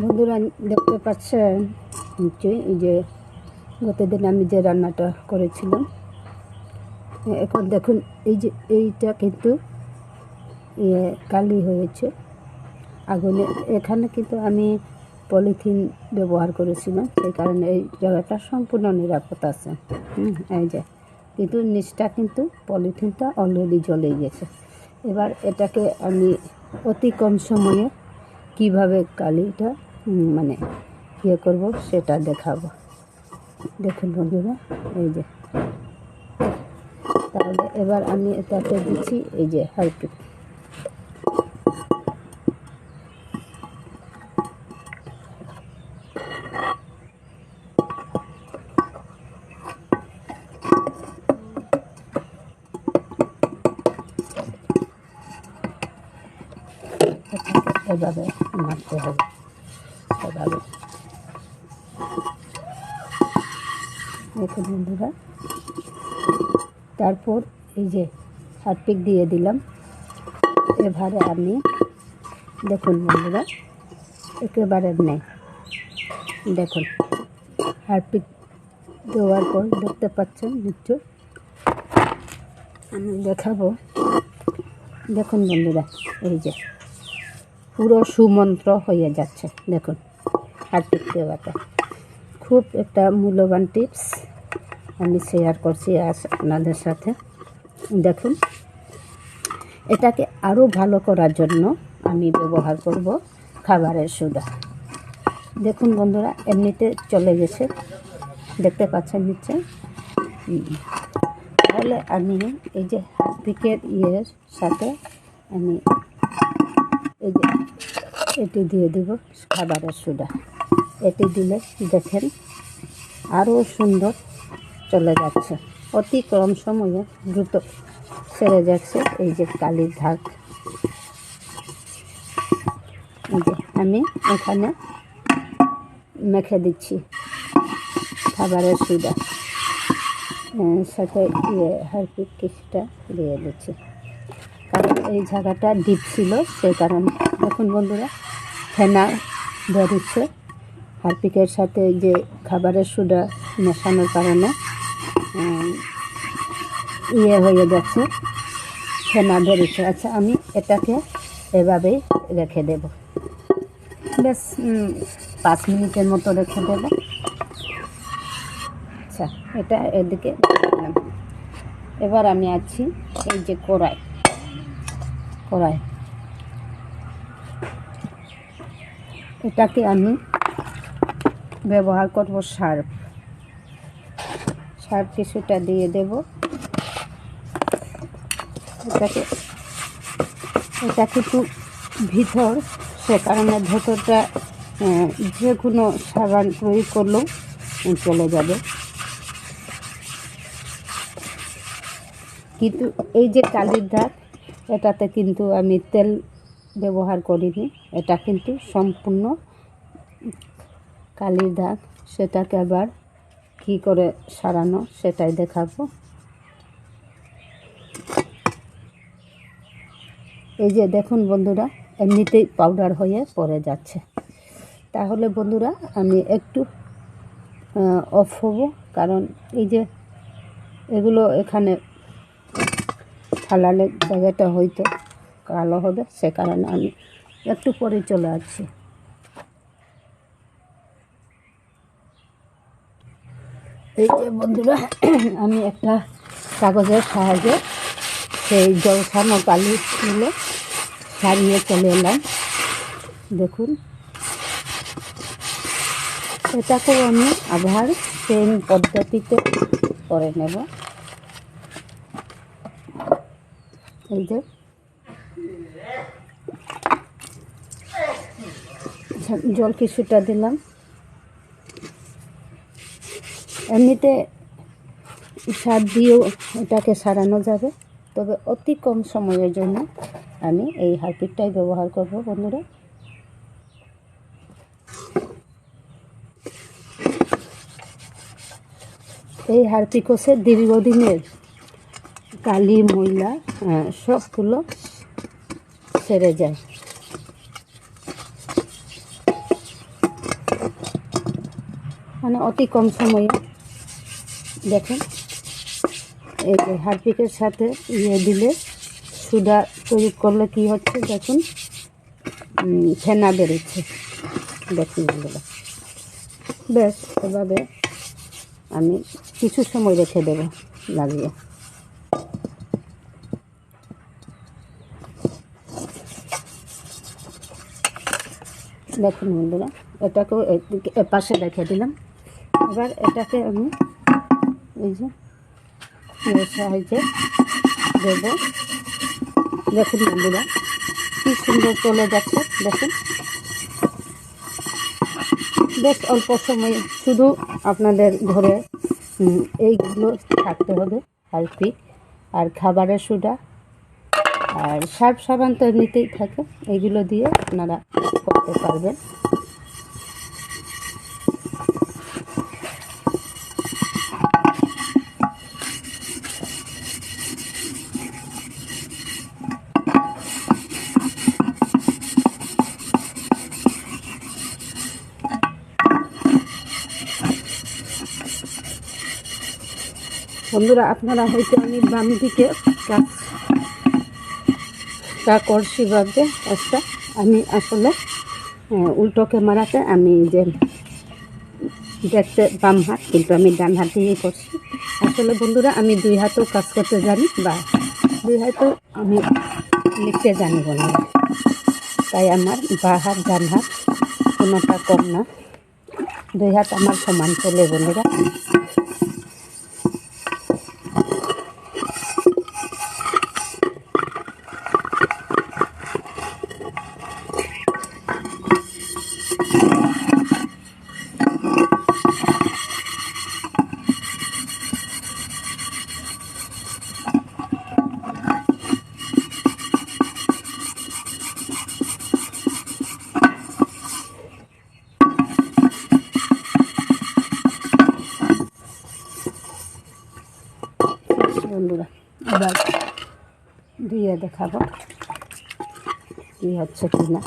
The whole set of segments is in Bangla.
বন্ধুরা দেখতে পাচ্ছেন? নিশ্চয়ই এই যে গতদিন আমি যে রান্নাটা করেছিলাম, এখন দেখুন এই যে এইটা কিন্তু ইয়ে কালি হয়েছে। আগুনে এখানে কিন্তু আমি পলিথিন ব্যবহার করেছিলাম, সেই কারণে এই জায়গাটা সম্পূর্ণ নিরাপদ আছে। এই যে। কিন্তু নিচটা কিন্তু পলিথিনটা অলরেডি জ্বলে গেছে। এবার এটাকে আমি অতি কম সময়ে কীভাবে কালিটা মানে ইয়ে করব সেটা দেখাবো। দেখুন বন্ধুরা, এই যে। তাহলে এবার আমি এটাতে দিচ্ছি, এই যে হারপিক মারতে হবে। এভাবে বন্ধুরা, তারপর এই যে হারপিক দিয়ে দিলাম। এবারে আমি, দেখুন বন্ধুরা, একেবারে নেই। দেখুন, হারপিক দেওয়ার পর দেখতে পাচ্ছেন নিশ্চয় আমি দেখাবো। দেখুন বন্ধুরা, এই যে পুরো সুমন্ত্র হয়ে যাচ্ছে, দেখুন হারপিক দেওয়াটা খুব একটা মূল্যবান টিপস আমি শেয়ার করছি আজ আপনাদের সাথে। দেখুন, এটাকে আরও ভালো করার জন্য আমি ব্যবহার করব খাবারের সোডা দেখুন বন্ধুরা, এমনিতে চলে গেছে, দেখতে পাচ্ছেন নিচে। তাহলে আমি এই যে হারপিকের ইয়ের সাথে আমি এই যে এটি দিয়ে দিব খাবারের সোডা। এটি দিলে দেখেন আরও সুন্দর চলে যাচ্ছে। অতি কম সময়ে দ্রুত সেরে যাচ্ছে এই যে কালির ধাক আমি এখানে মেখে দিচ্ছি খাবারের সুদা সাথে ইয়ে হারপিক কিছুটা দিয়ে দিচ্ছি। কারণ এই জায়গাটা ডিপ ছিল, সেই কারণে। দেখুন বন্ধুরা ফেনা বেরোচ্ছে হারপিকের সাথে যে খাবারের সুডা মেশানোর কারণে ইয়ে হয়ে যাচ্ছে, ফেনা বেরোচ্ছে আচ্ছা আমি এটাকে এভাবেই রেখে দেব। বেশ পাঁচ মিনিটের মতো রেখে দেব। আচ্ছা এটা এদিকে এবার আমি আছি এই যে কড়াই। কড়াই। এটাকে আমি ব্যবহার করব সার্ফ সার্ফ কিছুটা দিয়ে দেব। এটাকে এটা কিন্তু ভিতর, সে কারণে ভেতরটা যে কোনো সাবান প্রয়োগ করলেও চলে যাবে। কিন্তু এই যে কালির দাগ, এটাতে কিন্তু আমি তেল ব্যবহার করিনি। এটা কিন্তু সম্পূর্ণ কালির দাগ। সেটাকে আবার কী করে সারানো সেটাই দেখাবো। এই যে দেখুন বন্ধুরা, এমনিতেই পাউডার হয়ে পড়ে যাচ্ছে। তাহলে বন্ধুরা, আমি একটু অফ হব, কারণ এই যে এগুলো এখানে ফালালে জায়গাটা হয়তো কালো হবে, সে কারণে আমি একটু পরে চলে আসছি। এই যে বন্ধুরা, আমি একটা কাগজের সাহায্যে সেই জলসানো কালিগুলো সারিয়ে চলে এলাম। দেখুন, এটাকেও আমি আবার সেম পদ্ধতিতে করে নেব। এই যে জল কিছুটা দিলাম। এমনিতে সার দিয়েও এটাকে সারানো যাবে, তবে অতি কম সময়ের জন্য আমি এই হারপিকটাই ব্যবহার করব, বন্ধুরা। এই হারপিক হচ্ছে দীর্ঘদিনের কালি, ময়লা সবগুলো সেরে যায়। মানে অতি কম সময়ে। দেখুন, এই যে হারপিকের সাথে ইয়ে দিলে সুদা প্রয়োগ করলে কি হচ্ছে? দেখুন ফেনা বেরোচ্ছে দেখুন বেশ, এভাবে আমি কিছু সময় রেখে দেবো লাগিয়ে দেখুন বন্ধুরা, এটাকেও পাশে রেখে দিলাম। এবার এটাকে আমি এই যে সাহায্যে দেবো। দেখুন বন্ধুরা, কি সুন্দর চলে যাচ্ছে, দেখুন। বেশ অল্প সময়ে শুধু আপনাদের ঘরে এইগুলো থাকতে হবে কি। আর খাবারের সুডা আর সার্ফ সাবান তো এমনিতেই থাকে, এগুলো দিয়ে আপনারা করতে পারবেন। বন্ধুরা, আপনারা হয়তো আমি বাম দিকে কাজ তা করছি ভাববে কাজটা আমি আসলে উল্টো ক্যামেরাতে আমি যে দেখতে বাম হাত, কিন্তু আমি ডান হাত দিয়েই করছি। আসলে বন্ধুরা, আমি দুই হাতেও কাজ করতে জানি বা দুই হাতেও আমি লিখতে জানি বন্ধুরা। তাই আমার বা হাত, ডান হাত কোনোটা কম না। দুই হাত আমার সমান চলে বন্ধুরা এবার দিয়ে দেখাবো কি হচ্ছে কি না।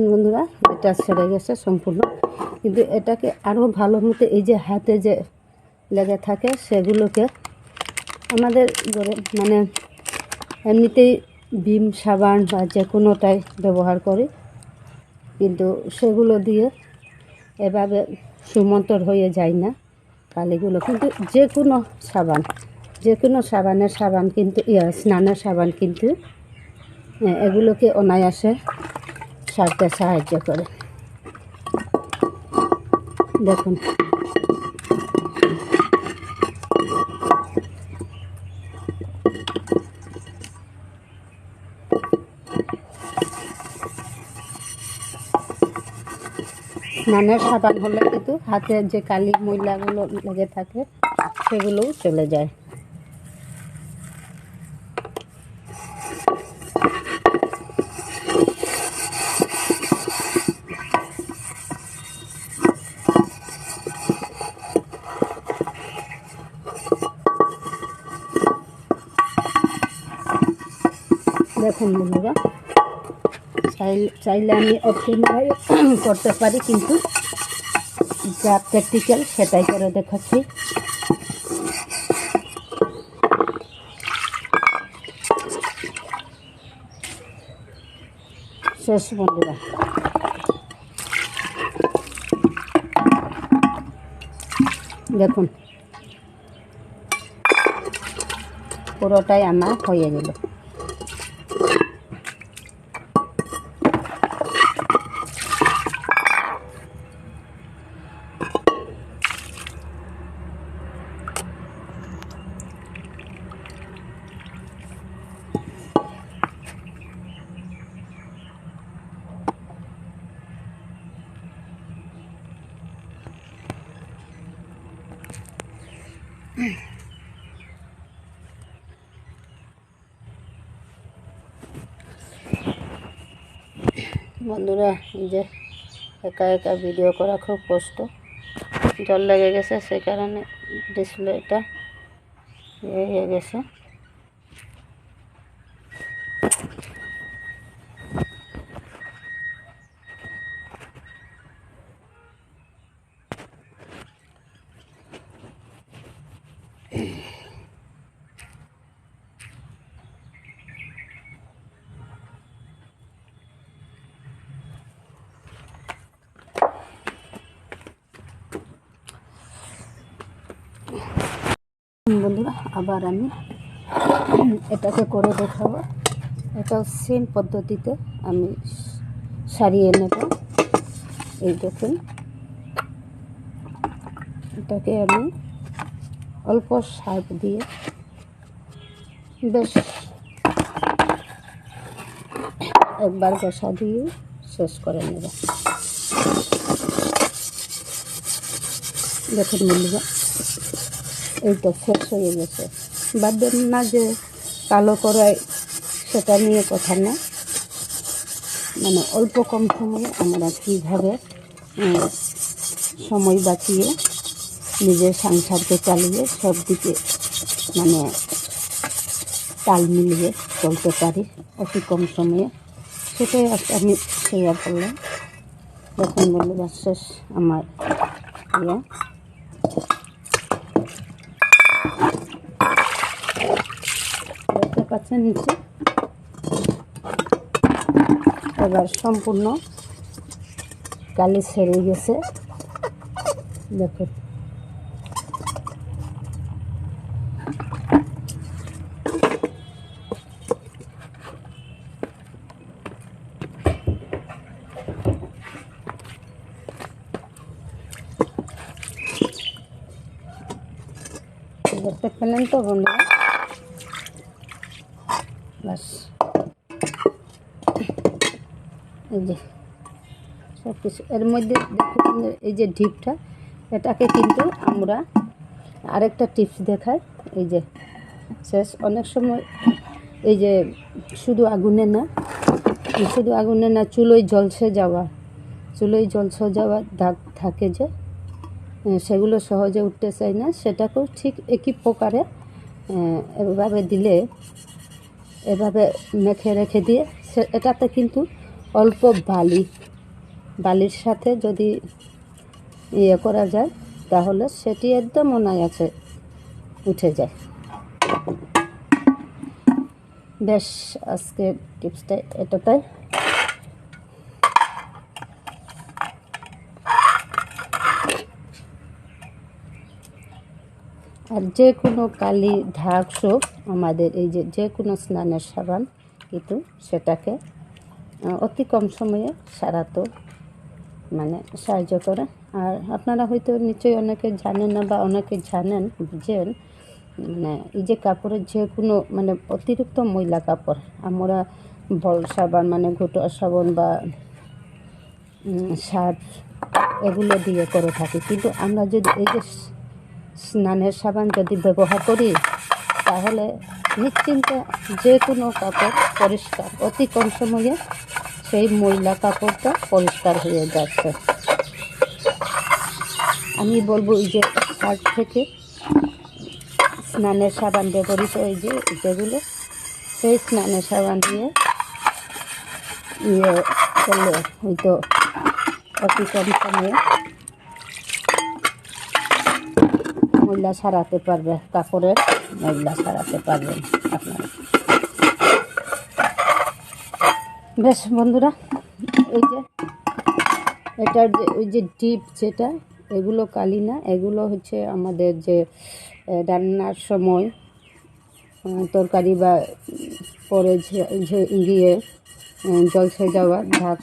দেখুন বন্ধুরা, এটা ছেড়ে গেছে সম্পূর্ণ। কিন্তু এটাকে আরও ভালো মতো এই যে হাতে যে লেগে থাকে সেগুলোকে আমাদের ঘরে মানে এমনিতেই বিম সাবান বা যে কোনোটাই ব্যবহার করি। কিন্তু সেগুলো দিয়ে এভাবে সুমন্তর হয়ে যায় না কালিগুলো। কিন্তু যে কোনো সাবান যে কোনো সাবানের সাবান কিন্তু স্নানের সাবান কিন্তু এগুলোকে অনায়াসে সারতে সাহায্য করে। দেখুন। স্নানের সাবান হলে কিন্তু হাতের যে কালি ময়লাগুলো লেগে থাকে, সেগুলোও চলে যায়। দেখুন বন্ধুরা। চাইলে আমি অপটিমাই করতে পারি, কিন্তু যা প্র্যাকটিক্যাল সেটাই করে দেখাচ্ছি। শেষ বন্ধুরা। দেখুন। পুরোটাই আমার হয়ে গেল। বন্ধুরা যে একা একা ভিডিও করা খুব কষ্ট। জল লেগে গেছে, সেই কারণে ডিসপ্লেটা ইয়ে হয়ে গেছে। বন্ধুরা, আবার আমি এটাকে করে দেখাবো। এটাও সেম পদ্ধতিতে আমি সারিয়ে নেব। এই দেখুন। এটাকে আমি অল্প সার্ফ দিয়ে বেশ একবার কষা দিয়ে শেষ করে নেব। দেখুন বন্ধুরা। এইটা শেষ হয়ে গেছে। বাদ না যে কালো করায় সেটা নিয়ে কথা না। মানে অল্প কম সময়ে আমরা কীভাবে সময় বাঁচিয়ে নিজের সংসারকে চালিয়ে সব দিকে মানে তাল মিলিয়ে চলতে পারি, অতি কম সময়ে। সেটাই আমি শেয়ার করলাম। দেখুন বন্ধুরা শেষ আমার ইয়ে। পাচ্ছেন নিচে। এবার সম্পূর্ণ কালি ছেড়ে গেছে। দেখুন দেখতে পেলেন তো বন্ধুরা? এই যে সব কিছু এর মধ্যে এই যে ডিপটা এটাকে কিন্তু আমরা আরেকটা টিপস দেখাই। এই যে, শেষ, অনেক সময় এই যে শুধু আগুনে না, শুধু আগুনে না, চুলোয় জলসে যাওয়া, চুলোয় জলসে যাওয়া দাগ থাকে যে সেগুলো সহজে উঠতে চায় না। সেটাকেও ঠিক একই প্রকারে এভাবে দিলে, এভাবে মেখে রেখে দিয়ে, সে, এটাতে কিন্তু অল্প বালি, বালির সাথে যদি ইয়ে করা যায়, তাহলে সেটি একদম অনায়াসে উঠে যায়। বেশ, আজকে টিপসটা এটাটাই আর যে কোনো কালি ঢাক সোপ আমাদের এই যে যে কোনো স্নানের সাবান, কিন্তু সেটাকে অতি কম সময়ে সারাতো মানে সাহায্য করে। আর আপনারা হয়তো নিশ্চয়ই অনেকে জানেন না বা অনেকে জানেন বুঝেন মানে এই যে কাপড়ের যে কোনো মানে অতিরিক্ত ময়লা কাপড়, আমরা বল সাবান মানে ঘুটো সাবান বা সার্ফ, এগুলো দিয়ে করে থাকি। কিন্তু আমরা যদি এই যে স্নানের সাবান যদি ব্যবহার করি, তাহলে নিশ্চিন্তে যে কোনো কাপড় পরিষ্কার। অতি কম সময়ে সেই ময়লা কাপড়টা পরিষ্কার হয়ে যাচ্ছে। আমি বলব এই যে শার্ট থেকে স্নানের সাবান ব্যবহৃত এই যে যেগুলো, সেই স্নানের সাবান দিয়ে ইয়ে করলে হয়তো অতি কম সময়ে ময়লা সারাতে পারবে কাপড়ের ময়লা সারাতে পারবেন আপনারা। বেশ বন্ধুরা, এই যে, এটার যে, ওই যে ডিপ যেটা, এগুলো কালি না, এগুলো হচ্ছে আমাদের যে রান্নার সময় তরকারি বা পরে গিয়ে জলসে যাওয়া ঢাক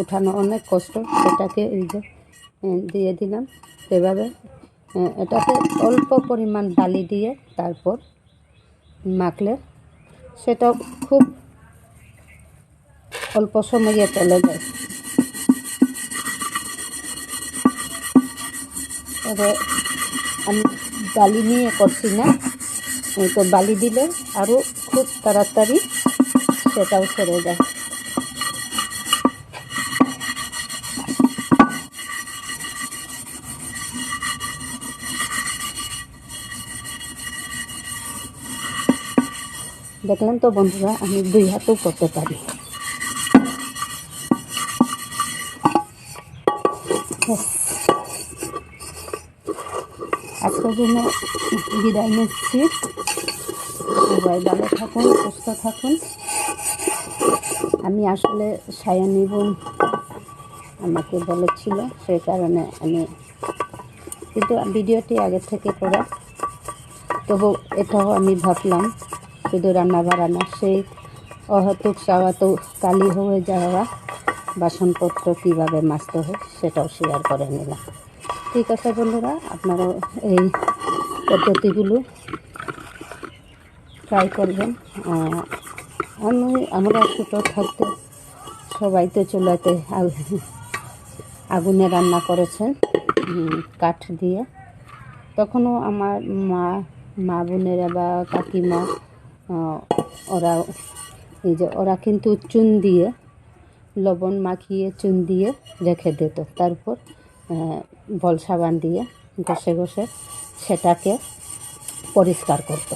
ওঠানো অনেক কষ্ট, সেটাকে এই যে দিয়ে দিলাম। সেভাবে এটাতে অল্প পরিমাণ বালি দিয়ে তারপর মাখলে সেটাও খুব অল্প সময়ে চলে যায়। তবে আমি বালি নিয়ে করছি না তো বালি দিলে আরও খুব তাড়াতাড়ি সেটাও ছেড়ে যায়। দেখলেন তো বন্ধুরা, আমি দুই হাতেও করতে পারি। আজকের জন্য বিদায় নিচ্ছি। সবাই ভালো থাকুন, সুস্থ থাকুন। আমি আসলে সায়ানি বোন আমাকে বলেছিল সেই কারণে আমি কিন্তু ভিডিওটি আগে থেকে করা, তবু এটাও আমি ভাবলাম। শুধু রান্না বাড়ানো সেই অহেতুক সাওয়াতুক কালি হয়ে যাওয়া। বাসনপত্র কীভাবে মাজতে হয় সেটাও শেয়ার করে নিলাম। ঠিক আছে বন্ধুরা, আপনারাও এই পদ্ধতিগুলো ট্রাই করবেন। আমি, আমরা ছোটো থাকতে সবাই তো চুলাতে আগুনে রান্না করেছেন কাঠ দিয়ে। তখনও আমার মা মা বোনেরা বা কাকিমা ওরা এই যে ওরা কিন্তু চুন দিয়ে, লবণ মাখিয়ে চুন দিয়ে রেখে দিত। তারপর বল সাবান দিয়ে ঘষে ঘষে সেটাকে পরিষ্কার করতো।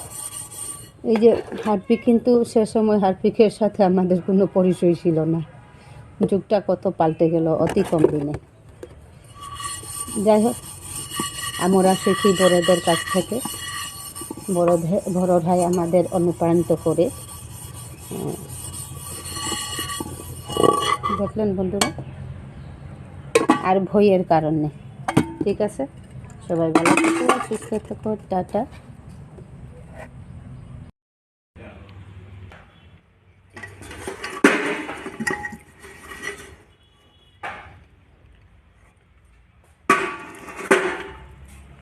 এই যে হারপিক কিন্তু সে সময় হারপিকের সাথে আমাদের কোনো পরিচয় ছিল না। যুগটা কত পাল্টে গেল অতি কম দিনে। যাই হোক, আমরা শিখি বড়দের কাছ থেকে। বড় বড় ভাই আমাদের অনুপ্রাণিত করে। দেখলেন বন্ধুরা? আর ভয়ের কারণে। ঠিক আছে? সবাই ভালো থাকো, সুস্থ থাকো, টাটা।